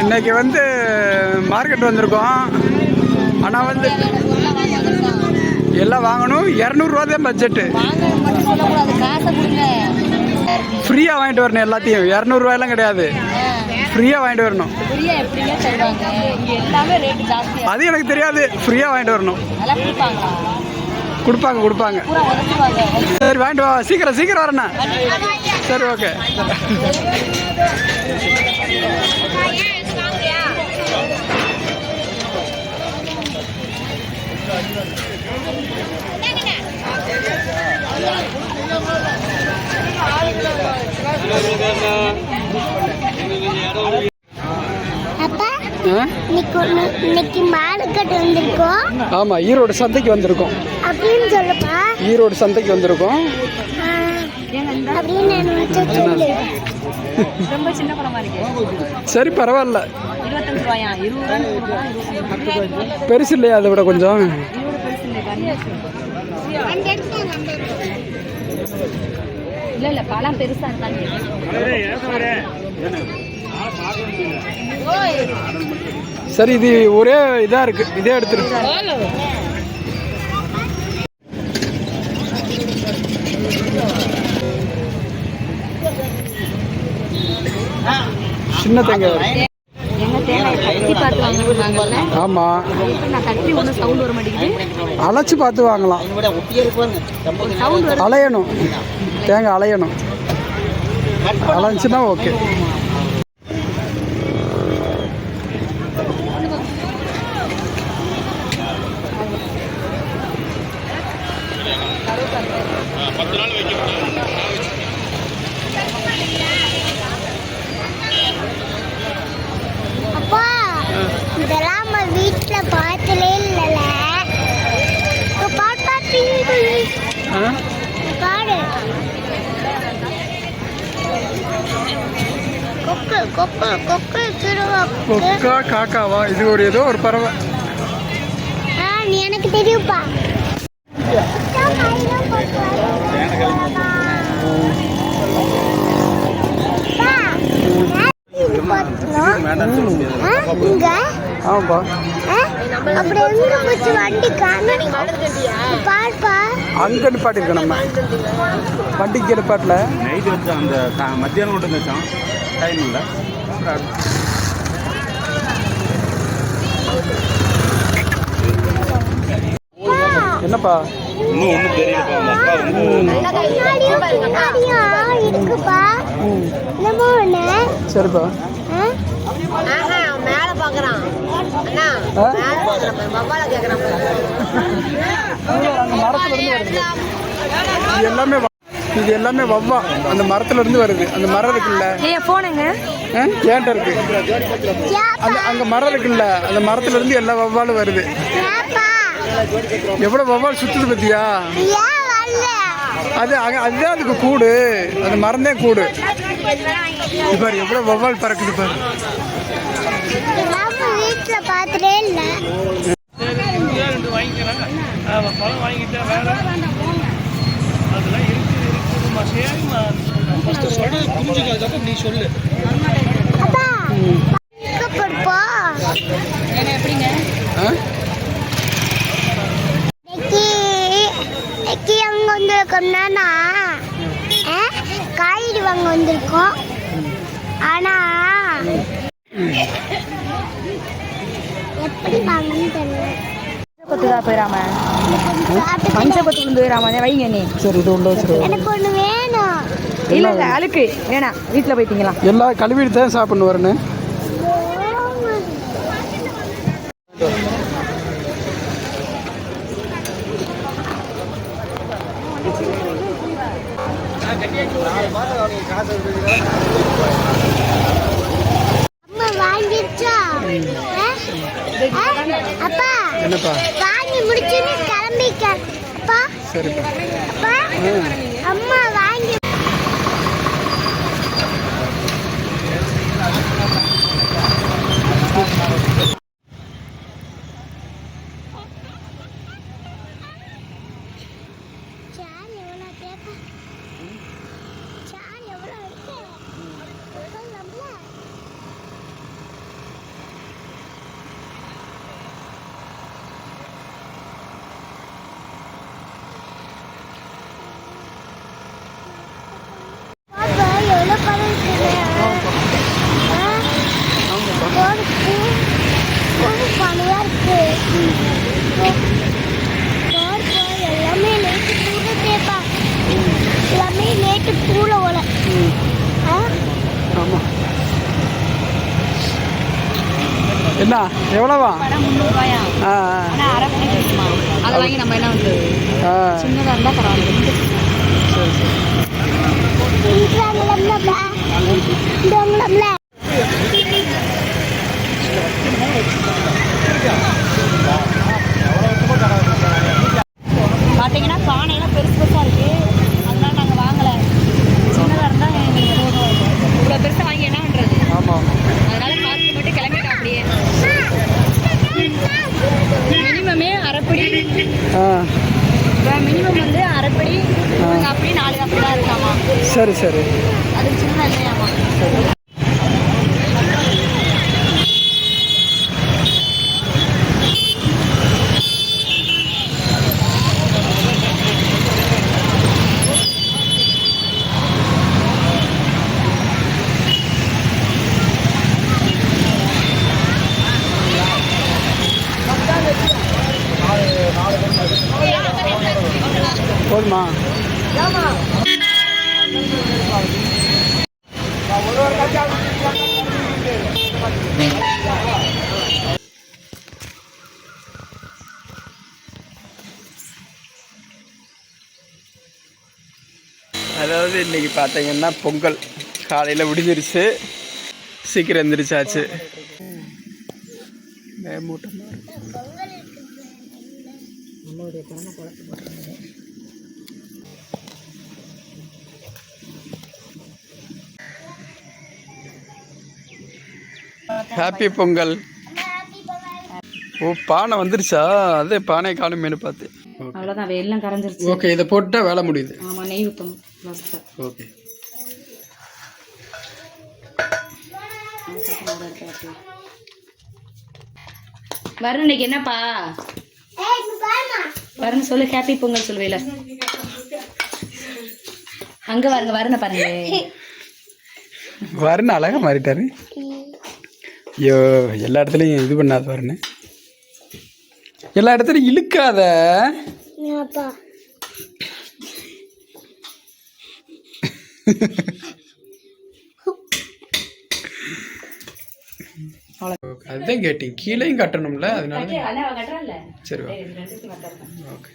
இன்னைக்கு வந்து மார்க்கெட் வந்திருக்கோம். ஆனால் வந்து எல்லாம் வாங்கணும். இரநூறுவா தான் பட்ஜெட்டு ஃப்ரீயாக வாங்கிட்டு வரணும் எல்லாத்தையும். இரநூறுவாயெல்லாம் கிடையாது. ஃப்ரீயாக வாங்கிட்டு வரணும். அது எனக்கு தெரியாது. ஃப்ரீயாக வாங்கிட்டு வரணும். கொடுப்பாங்க கொடுப்பாங்க. சரி வாங்கிட்டு வா. சீக்கிரம் சீக்கிரம் வரண்ணா சரி ஓகே இன்னைக்கு மார்க்கெட் வந்திருக்கோம். ஆமாம் ஈரோடு சந்தைக்கு வந்திருக்கோம். அப்படின்னு சொல்லுப்பா. ஈரோடு சந்தைக்கு வந்திருக்கோம். சரி பரவாயில்ல. பெருசு இல்லையா அதை விட கொஞ்சம்? இல்ல இல்ல பழம் பெருசா இருந்தாலும் சரி இது ஒரே இதாக இருக்கு. இதே எடுத்துரு. சின்ன தேங்காய் மாட்டேங்குது. அழைச்சி பார்த்து வாங்கலாம். அலையணும். தேங்காய் அலையணும். அலைஞ்சுன்னா ஓகே கொக்கு காக்காவா? இது ஒரு ஏதோ ஒரு பறவை. ஆ நீ எனக்கு தெரியுப்பா ஆமாப்பா. அப்படி எங்க போச்சு வண்டி காணோம் பாருப்பா. அங்கே நிப்பாட்டிருக்கோம் நம்ம. வண்டிக்கு நிப்பாட்டில் நைட்டு வச்சோம் அந்த மத்தியானம் மட்டும் வச்சோம் டைம் இல்லை என்னப்பா இன்னும் ஒன்றும் தெரியலப்பா அக்கா வந்து சரிப்பா மேல பாக்குறான் எல்லாமே இது எல்லாமே வவ்வா. அந்த மரத்துல இருந்து வருது. அந்த மரம் இருக்குல்ல? ஏன்ட்ட இருக்கு. அந்த அங்க மரம் இருக்குல்ல? அந்த மரத்துல இருந்து எல்லா வவ்வாலும் வருது. எவ்வளவு வவ்வால் சுத்துது பத்தியா? அது அங்க- அதுதான் அதுக்கு கூடு. அந்த மரந்தே கூடு. பாரு எவ்வளவு வவ்வால் பறக்குது பாரு நம்ம வீட்டுல பார்த்ததே இல்லை அப்பா எங்க போறப்போ எப்படிங்க ஆ? இன்னைக்கு இன்னைக்கு அங்க வந்திருக்கோம்னா காய்கறி வாங்க வந்திருக்கோம். ஆனா எப்படி வாங்கன்னு தெரியல. கொத்துதா போயிடாம மஞ்ச கொத்து போயிடாம வைங்க நீ. சரி இது உள்ள எனக்கு ஒண்ணு வேணும். இல்ல இல்ல அழுக்கு. வேணாம் வீட்டுல போய் திங்கலாம். எல்லாம் கழுவிட்டு தான் சாப்பிடணும் வரணும்? அப்பா என்னப்பா? வாங்கி முடிச்சுன்னு கிளம்பிக்க அப்பா சரிப்பா. அப்பா அம்மா என்ன எவ்வளவா? ஆ அதை வாங்கி நம்ம என்ன பண்ணுறது ஆ. சின்னதாக இருந்தால் பரவாயில்ல சரி சரி. டொங்கலம்ல பார்த்தீங்கன்னா பானையெல்லாம் பெருசு பெருசாக இருக்குது அதனால நாங்கள் வாங்கலை சின்னதாக இருந்தால் எங்களுக்கு போதும் இவ்வளோ பெருசாக வாங்கி என்ன பண்ணுறது ஆமாம் அதனால பார்த்து மட்டும் கிளம்பிட்டோம் அப்படியே மினிமமே அரைப்படி ஆ மினிமம் வந்து அரைப்படி அப்படி நாலு அப்படி தான் இருக்காமா? சரி சரி. அது சின்ன இல்லையாமா அதாவது இன்னைக்கு பார்த்தீங்கன்னா பொங்கல். காலையில் விடிஞ்சிருச்சு சீக்கிரம் எந்திரிச்சாச்சு. மூட்டமா ஹாப்பி பொங்கல் ஓ பானை வந்துருச்சா? அதே பானை காணுமேனு பார்த்து அவ்வளோதான் எல்லாம் கரைஞ்சிருச்சு. ஓகே இதை போட்டால் வேலை முடியுது. ஆமாம் நெய் லாஸ்ட்டாக ஓகே வருண் இன்னைக்கு என்னப்பா? வருண் சொல்லு ஹாப்பி பொங்கல் சொல்லுவேல அங்க பாருங்க வருண பாருங்க வரணும் அழகா மாறிட்டாரு. ஐயோ எல்லா இடத்துலையும் இது பண்ணாத வரணும் எல்லா இடத்துலையும் இழுக்காத. அதுதான் கேட்டீங்க கீழேயும் கட்டணும்ல அதனால கட்டுறல சரி ஓகே ஓகே.